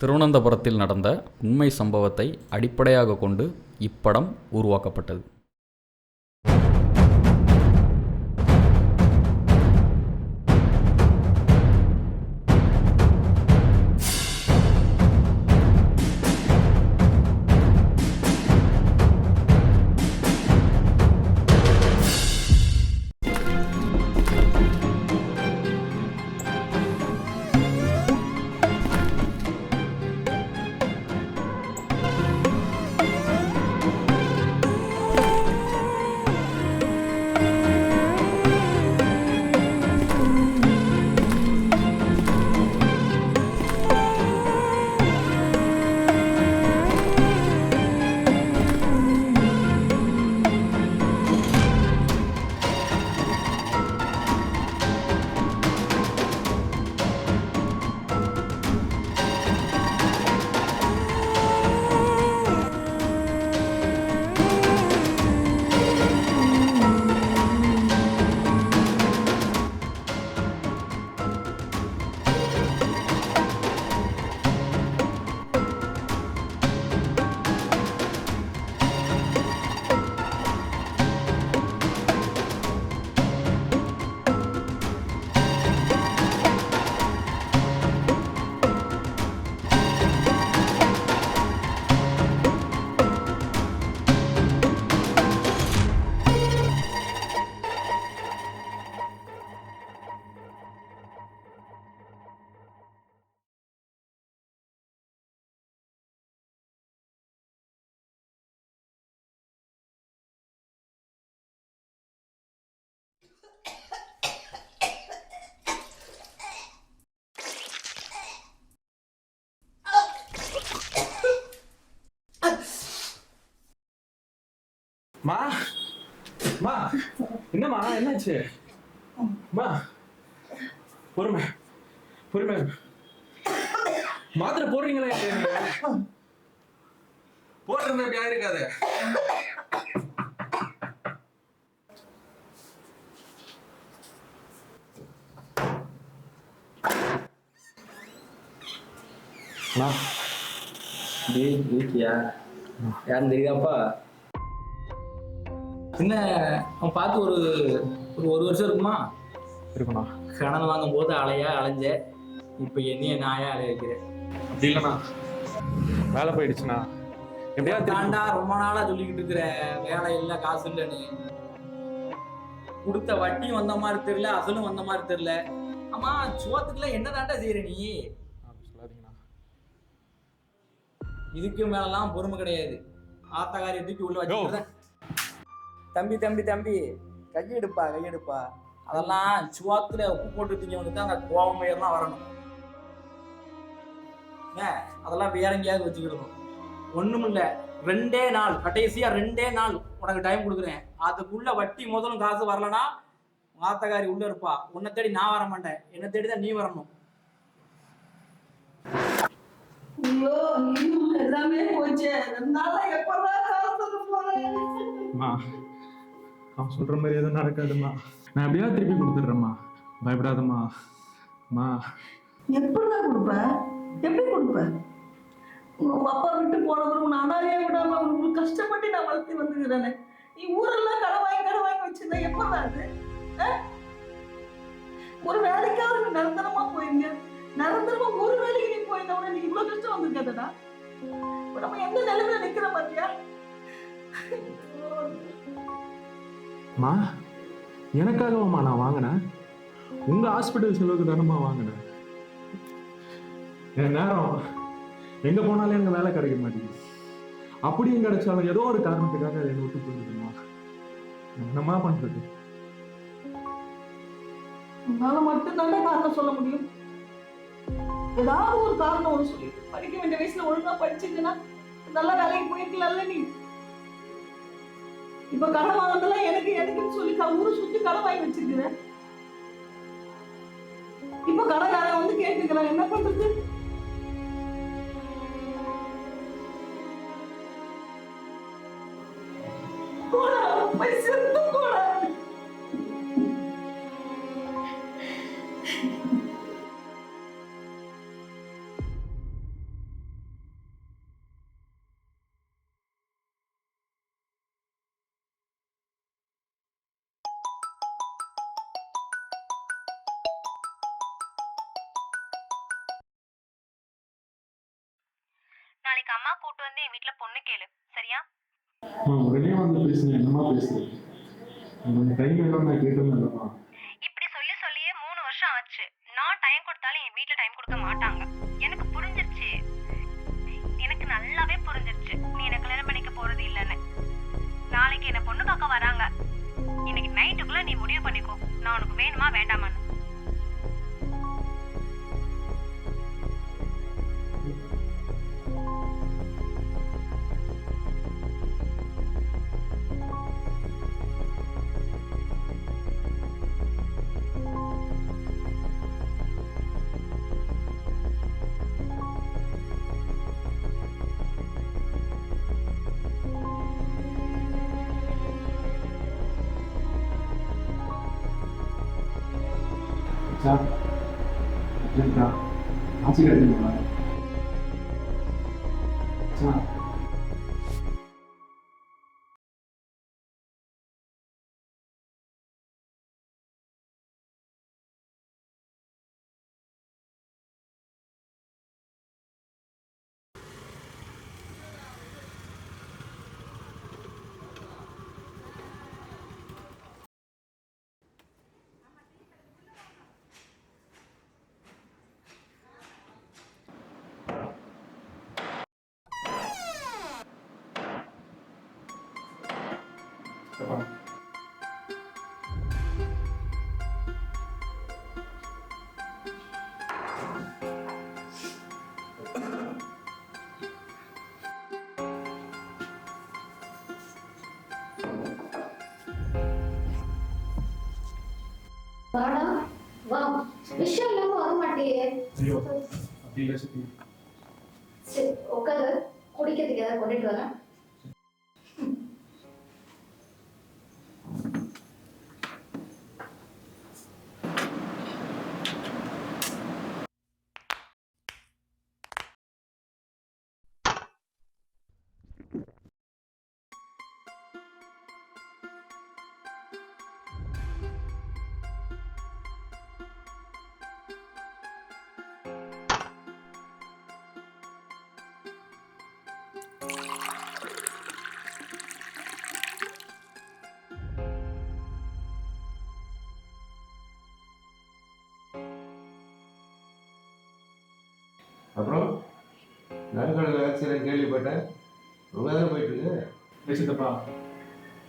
திருவனந்தபுரத்தில் நடந்த உண்மை சம்பவத்தை அடிப்படையாக கொண்டு இப்படம் உருவாக்கப்பட்டது. மா. மா. என்னம்மா என்னாச்சு? மா. பொறுமை. பொறுமை. மாத்திரை போடுறீங்களா? போட்டிருந்தா இப்படி ஆயிருக்காது. டேய் யாருன்னு தெரியுதாப்பா? என்ன அவன் பார்த்து ஒரு ஒரு ஒரு வருஷம் இருக்குமா? இருக்குண்ணா கடன் வாங்கும் போது அலையா அலைஞ்ச இப்போ என்னைய நாயா அலைய வைக்கிறேன் அப்படி இல்லைண்ணா. வேலை போயிடுச்சுண்ணா. எப்படியா தாண்டா ரொம்ப நாளா சொல்லிக்கிட்டு இருக்கிற வேலை இல்லை காசு இல்லைன்னு. கொடுத்த வட்டியும் வந்த மாதிரி தெரியல அசலும் வந்த மாதிரி தெரியல. ஆமா சோத்துக்குலாம் என்ன தாண்டா செய்யற நீ? இதுக்கு மேலலாம் பொறுமை கிடையாது. ஆத்தகாரி தூக்கி உள்ள வச்சு தம்பி தம்பி தம்பி கையெடுப்பா கையெடுப்பா. அதெல்லாம் சுவாத்துல உப்பு போட்டு திங்கவனுக்கு தான் அந்த கோபம் எல்லாம் வரணும் அதெல்லாம் வேற எங்கேயாவது வச்சுக்கிடணும். ஒண்ணும் இல்ல ரெண்டே நாள் கடைசியா ரெண்டே நாள் உனக்கு டைம் கொடுக்குறேன். அதுக்குள்ள வட்டி முதலும் காசு வரலனா உங்க ஆத்தகாரி உள்ள இருப்பா. உன்னை தேடி நான் வர மாட்டேன். என்னை தேடி தான் நீ வரணும். எல்லாமே போச்சு. அவன் சொல்ற மாதிரி எதுவும் நடக்காதும்மா. நான் எப்படியா திருப்பி கொடுத்துட்றேம்மா. பயப்படாதம்மா. அம்மா எப்படிடா கொடுப்ப? எப்படி கொடுப்ப? உங்க அப்பா விட்டு போனதும் உன்னை அனாதையா விடாம உங்களுக்கு கஷ்டப்பட்டு நான் வளர்த்து வந்துக்கிறேனே. நீ ஊரெல்லாம் கடை வாங்கி கடை வாங்கி வச்சிருந்தா எப்படா அது? ஒரு வேலைக்காவது நிரந்தரமா போயிருங்க. நிரந்தரமா ஒரு வேலைக்கு நீ போயிருந்தா நீ இவ்வளவு கஷ்டம் வந்திருக்காதடா. நம்ம எந்த நிலைமையில நிக்கிற பாத்தியா? மா எனக்காகவாம்மா நான் வாங்கினேன். உங்க ஹாஸ்பிட்டல் செலவுக்கு தானம்மா வாங்கினேன். என் நேரம் எங்க போனாலும் எனக்கு வேலை கிடைக்க மாட்டேங்குது. அப்படியும் கிடைச்சாலும் ஏதோ ஒரு காரணத்துக்காக அதை என்னை விட்டு போயிருக்குமா என்னம்மா பண்ணுறது உன்னால மட்டும்தான் காரணம் சொல்ல முடியும். ஏதாவது ஒரு காரணம் ஒன்று சொல்லி படிக்க வேண்டிய வயசுல ஒழுங்கா படிச்சிருந்தா நல்ல வேலைக்கு போயிருக்கலாம்ல நீ. இப்ப கடன் வாங்கினதெல்லாம் எனக்கு எனக்குன்னு சொல்லி க- ஊரு சுத்தி கடன் வாங்கி வச்சிருக்கிறேன். இப்ப கடைக்காரன் வந்து கேட்டுக்கிறான் என்ன பண்றது? நாளைக்கு அம்மா கூட்டு வந்து என் வீட்ல பொண்ணு கேளு. சரியா? அம்மா உடனே வந்து பேசுங்க என்னமா பேசுறேன் டைம் வேணும் நான் கேட்டிருந்தேன்லம்மா 자, 됐다. 같이 가야 되는 거예요. விஷயம் இல்லாம வர மாட்டியே ஐயோ அப்படி இல்லை சித்தி. சரி உட்காரு. குடிக்கிறதுக்கு ஏதாவது கொண்டுட்டு வரேன். அப்புறம் நடுக்கடலில் ஆக்சிடென்ட் கேள்விப்பட்டேன். ரொம்ப தான் போயிட்டு இருக்கு?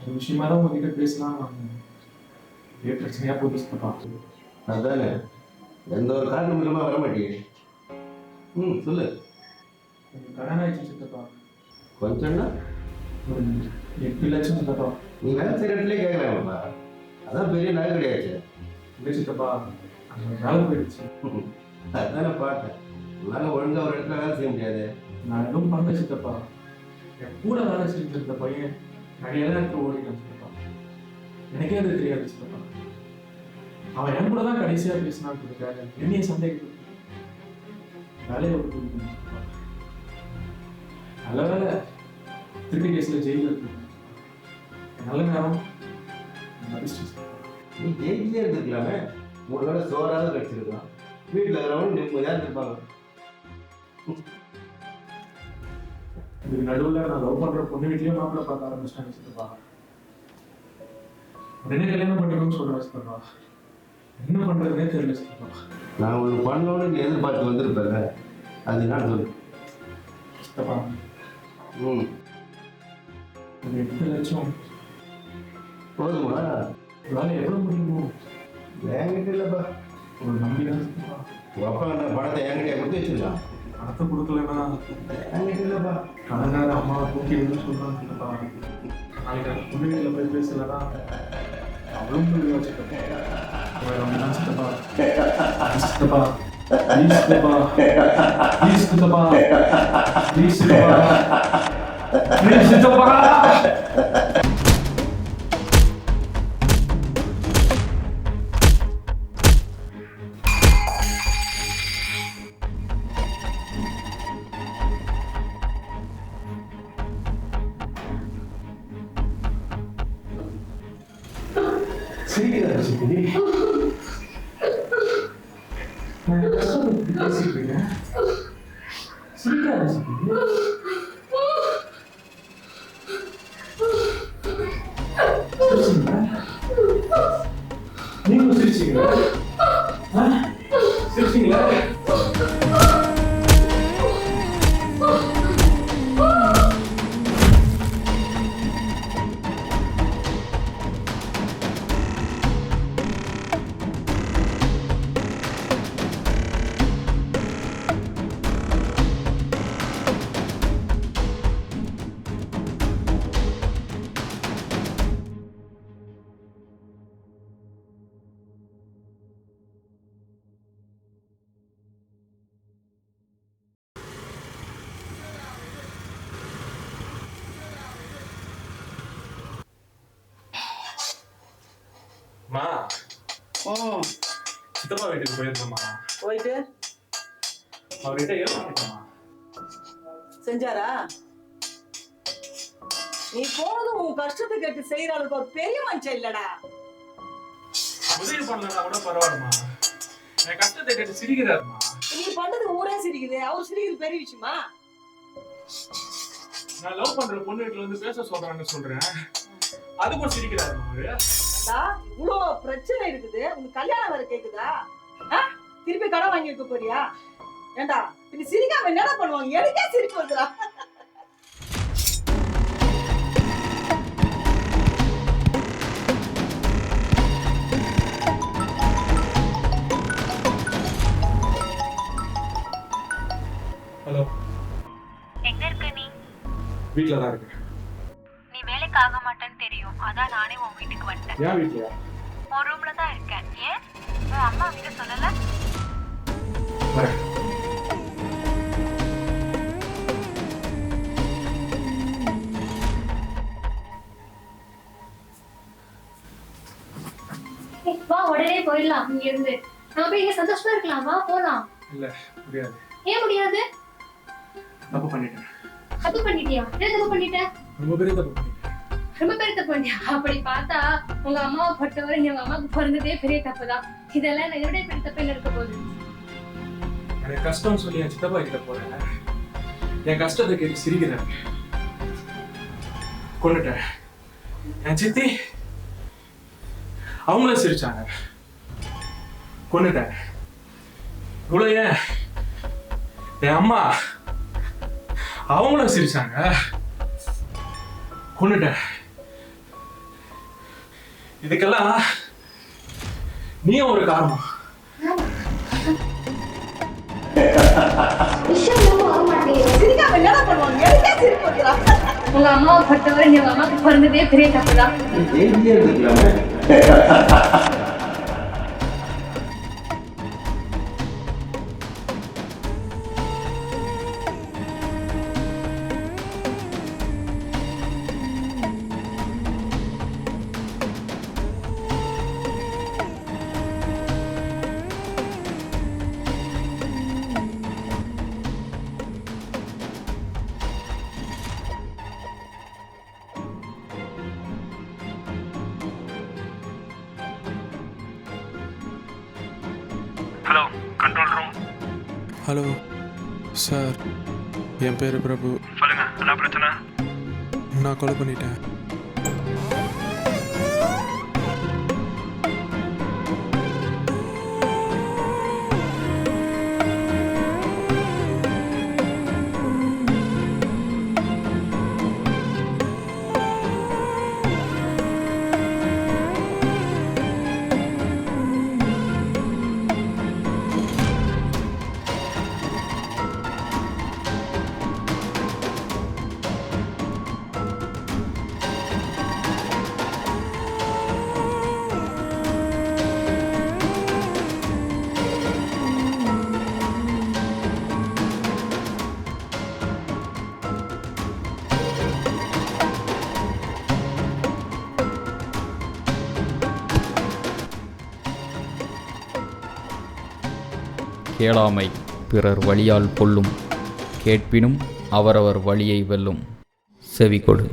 ஒரு விஷயமா தான் உங்ககிட்ட பேசலாம். இதே பிரச்சனையா போகுது சித்தப்பா. அதானே. எந்த ஒரு காரணம் இல்லாமல் வர மாட்டியே. ம் சொல்லு. கொஞ்சம் கடன் ஆயிடுச்சு சித்தப்பா. கொஞ்சம்னா? ஒரு எட்டு லட்சம் சித்தப்பா. நீ ஆக்சிடென்ட்லேயே கேட்கலாம்ப்பா அதான் பெரிய நகை கிடையாச்சு இல்லை சித்தப்பா வேலை போயிடுச்சு. அதானே பார்த்தேன் உன்னால் ஒழுங்காக ஒரு இடத்துல வேலை செய்ய முடியாது. நான் எதுவும் பண்ணல சித்தப்பா என் கூட வேலை செஞ்சிருந்த பையன் நகையெல்லாம் எடுத்து ஓடிட்டான் சித்தப்பா எனக்கே அது தெரியாது சித்தப்பா. அவன் என் கூட தான் கடைசியா பேசினான்றதுக்காக என்னைய சந்தேகப்பட்டு வேலையை விட்டு கொடுக்கணும் சித்தப்பா நல்ல வேலை திருப்பி கேஸ்ல ஜெயில இருக்கு. நல்ல நேரம். நீ ஜெயிலே இருந்துக்கலாமே மூணு வேளை சோறாவது கிடச்சிருக்கலாம். வீட்டில் இருக்கிறவங்க நிம்மதியாக இருந்திருப்பாங்க. இதுக்கு நடுவுல நான் லவ் பண்ற பொண்ணு வீட்லயே மாப்பிள்ள பார்க்க ஆரம்பிச்சிட்டாங்க சித்தப்பா. உடனே கல்யாணம் பண்ணிக்கணும்னு சொல்றேன் சித்தப்பா. என்ன பண்றதுனே தெரியல சித்தப்பா. நான் ஒன்று பண்ணணும்னு நீ எதிர்பார்த்து வந்திருப்பேன்ல அது என்ன சொல்லு சித்தப்பா. ம். ஒரு எட்டு லட்சம். போதுமா? வேலை எவ்வளவு முடியுமோ? என்கிட்ட இல்லைப்பா. ஒரு நம்பிதான் சித்தப்பா. உங்கள் அப்பா என்ன பணத்தை என்கிட்டயே கொடுத்து வச்சிருக்கான் பணத்தை கொடுக்கலன்னா என்கிட்ட இல்லைப்பா. கடனால அம்மாவை தூக்கி விட சொல்றாங்க சித்தப்பா நாளைக்கு அந்த பொண்ணு வீட்டுல போய் பேசலன்னா அவளும் சொல்லுவா சித்தப்பா அவன் நம்பிதான் சித்தப்பா. சித்தப்பா. ப்ளீஸ் சித்தப்பா. ப்ளீஸ் சித்தப்பா. ப்ளீஸ் சித்தப்பா. ப்ளீஸ் சித்தப்பா. too. ம் சித்தப்பா வீட்டுக்கு போயிருந்தோம்மா போயிட்டு அவர்கிட்ட ஏமாத்திட்டோம்மா செஞ்சாரா நீ போனதும் உன் கஷ்டத்தை கேட்டு செய்யற அளவுக்கு ஒரு பெரிய மனுஷன் இல்லடா உதவி பண்ணலன்னா கூட பரவாயில்லம்மா என் கஷ்டத்தை கேட்டு சிரிக்கிறாருமா நீ பண்ணது ஊரே சிரிக்குது அவர் சிரிக்கிறது பெரிய விஷயமா நான் லவ் பண்ற பொண்ணு வீட்டுல வந்து பேச சொல்றான்னு சொல்றேன். அதுக்கும் சிரிக்கிறாருமா அவரு ஏண்டா, இவ்வளோ பிரச்சனை இருக்குது. உனக்கு கல்யாணம் வேற கேக்குதா? திருப்பி கடன் வாங்கி வைக்க போறியா? ஏண்டா இது சிரிக்காம என்னடா பண்ணுவாங்க? எனக்கே சிரிப்பு வருதுடா. ஹலோ. எங்க இருக்க நீ? வீட்டுல தான் இருக்கு ஏன் வீட்லயா? உன் ரூம்ல தான் இருக்கேன். ஏன்? உன் அம்மா கிட்ட சொல்லல? வா உடனே போயிடலாம் இங்க இருந்து நம்ம போய் இங்க சந்தோஷமா இருக்கலாம். வா போலாம். இல்ல முடியாது. ஏன் முடியாது? தப்பு பண்ணிட்டேன். தப்பு பண்ணிட்டியா? என்ன தப்பு பண்ணிட்ட? ரொம்ப பெரிய தப்பு பண்ணிட்டேன். ரொம்ப பெரிய தப்பு அப்படி பார்த்தா உங்க அம்மாவை பொறுத்தவரை நீ உங்க அம்மாவுக்கு பிறந்ததே பெரிய தப்பு தான் இதெல்லாம் நான் இதோட பெரிய தப்பு இருக்க போகுது? எனக்கு கஷ்டம் சொல்லி என் சித்தப்பா கிட்ட போறேன். என் கஷ்டத்தை கேட்டு சிரிக்கிறேன். கொண்டுட்டேன். என் சித்தி அவங்களும் சிரிச்சாங்க. கொண்டுட்டேன். இவ்வளோ ஏன்? என் அம்மா அவங்களும் சிரிச்சாங்க. கொண்டுட்டேன். இதுக்கெல்லாம் நீயும் ஒரு காரணம். உங்க அம்மாவை பொறுத்தவரை நீ உங்க அம்மாவுக்கு பிறந்ததே பெரிய தப்பு தான். Hello sir. என் பேர் பிரபு. சொல்லுங்க என்ன பிரச்சனை? நான் கொலை பண்ணிட்டேன். கேளாமை பிறர் வழியால் கொல்லும். கேட்பினும் அவரவர் வழியை வெல்லும். செவி கொடு